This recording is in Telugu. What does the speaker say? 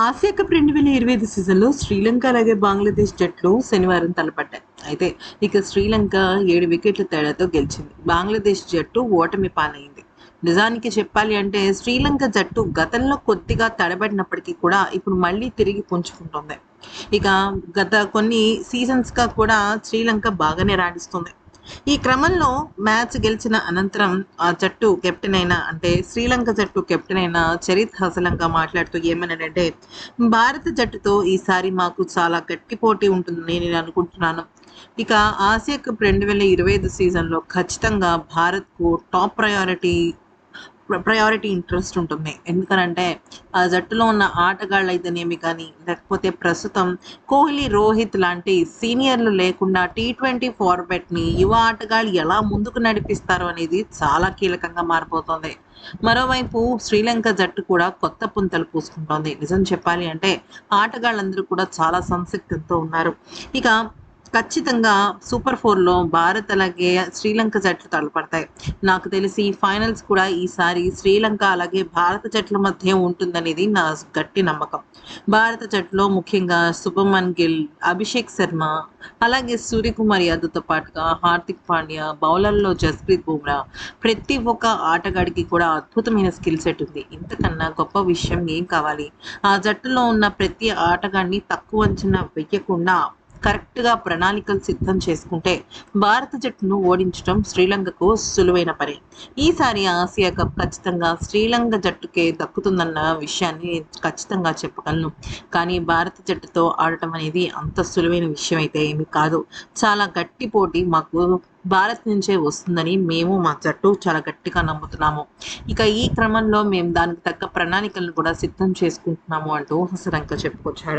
ఆసియా కప్ రెండు వేల ఇరవై ఐదు సీజన్లో శ్రీలంక అలాగే బంగ్లాదేశ్ జట్లు శనివారం తలపడ్డాయి అయితే ఇక శ్రీలంక ఏడు వికెట్ల తేడాతో గెలిచింది. బంగ్లాదేశ్ జట్టు ఓటమి పాలైంది. నిజానికి చెప్పాలి అంటే శ్రీలంక జట్టు గతంలో కొద్దిగా తడబడినప్పటికీ కూడా ఇప్పుడు మళ్ళీ తిరిగి పుంజుకుంటుంది. ఇక గత కొన్ని సీజన్స్గా కూడా శ్రీలంక బాగానే రాణిస్తుంది. ఈ క్రమంలో మ్యాచ్ గెలిచిన అనంతరం ఆ జట్టు కెప్టెన్ అయిన అంటే శ్రీలంక జట్టు కెప్టెన్ అయిన చరిత్ హసలంక మాట్లాడుతూ ఏమన్నాడంటే భారత జట్టుతో ఈసారి మాకు చాలా గట్టి పోటీ ఉంటుందని నేను అనుకుంటున్నాను. ఇక ఆసియా కప్ రెండు వేల ఇరవై ఐదు సీజన్లో ఖచ్చితంగా భారత్కు టాప్ ప్రయారిటీ ప్రయారిటీ ఇంట్రెస్ట్ ఉంటుంది. ఎందుకనంటే ఆ జట్టులో ఉన్న ఆటగాళ్ళు అయితేనేమి కానీ లేకపోతే ప్రస్తుతం కోహ్లీ రోహిత్ లాంటి సీనియర్లు లేకుండా టీ ట్వంటీ ఫార్మాట్ని యువ ఆటగాళ్ళు ఎలా ముందుకు నడిపిస్తారు అనేది చాలా కీలకంగా మారిపోతుంది. మరోవైపు శ్రీలంక జట్టు కూడా కొత్త పుంతలు పూసుకుంటోంది. నిజం చెప్పాలి అంటే ఆటగాళ్ళందరూ కూడా చాలా సంసక్తితో ఉన్నారు. ఇక ఖచ్చితంగా సూపర్ ఫోర్లో భారత్ అలాగే శ్రీలంక జట్లు తలపడతాయి. నాకు తెలిసి ఫైనల్స్ కూడా ఈసారి శ్రీలంక అలాగే భారత జట్ల మధ్య ఉంటుందనేది నా గట్టి నమ్మకం. భారత జట్టులో ముఖ్యంగా శుభమన్ గిల్ అభిషేక్ శర్మ అలాగే సూర్యకుమార్ యాదవ్తో పాటుగా హార్దిక్ పాండ్యా బౌలర్లో జస్ప్రీత్ బుమ్రా ప్రతి ఒక్క ఆటగాడికి కూడా అద్భుతమైన స్కిల్ సెట్ ఉంది. ఇంతకన్నా గొప్ప విషయం ఏం కావాలి? ఆ జట్టులో ఉన్న ప్రతి ఆటగాడిని తక్కువ అంచనా వెయ్యకుండా కరెక్ట్గా ప్రణాళికలు సిద్ధం చేసుకుంటే భారత జట్టును ఓడించడం శ్రీలంకకు సులువైన పని. ఈసారి ఆసియా కప్ ఖచ్చితంగా శ్రీలంక జట్టుకే దక్కుతుందన్న విషయాన్ని ఖచ్చితంగా చెప్పగలను. కానీ భారత జట్టుతో ఆడటం అనేది అంత సులువైన విషయం అయితే ఏమి కాదు. చాలా గట్టి పోటీ మాకు భారత్ నుంచే వస్తుందని మేము మా జట్టు చాలా గట్టిగా నమ్ముతున్నాము. ఇక ఈ క్రమంలో మేము దానికి తగ్గ ప్రణాళికలను కూడా సిద్ధం చేసుకుంటున్నాము అంటూ హసరంక చెప్పుకొచ్చాడు